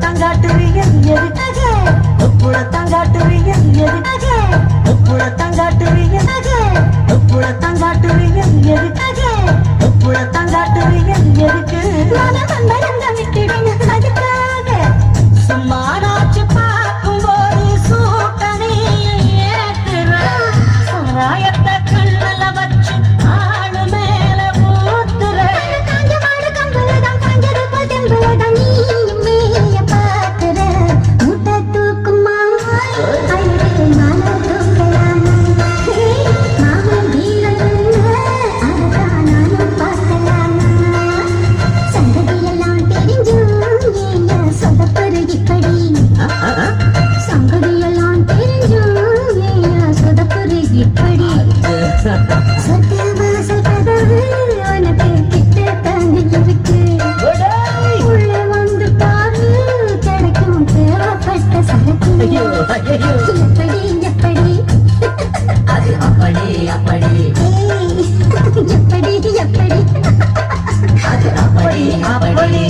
தங்காட்டுவியல் எதுக்காக தங்காட்டுவியல் అయ్యో అయ్యో అది అప్పడి అప్పడి. ఎప్పడి ఎప్పడి అది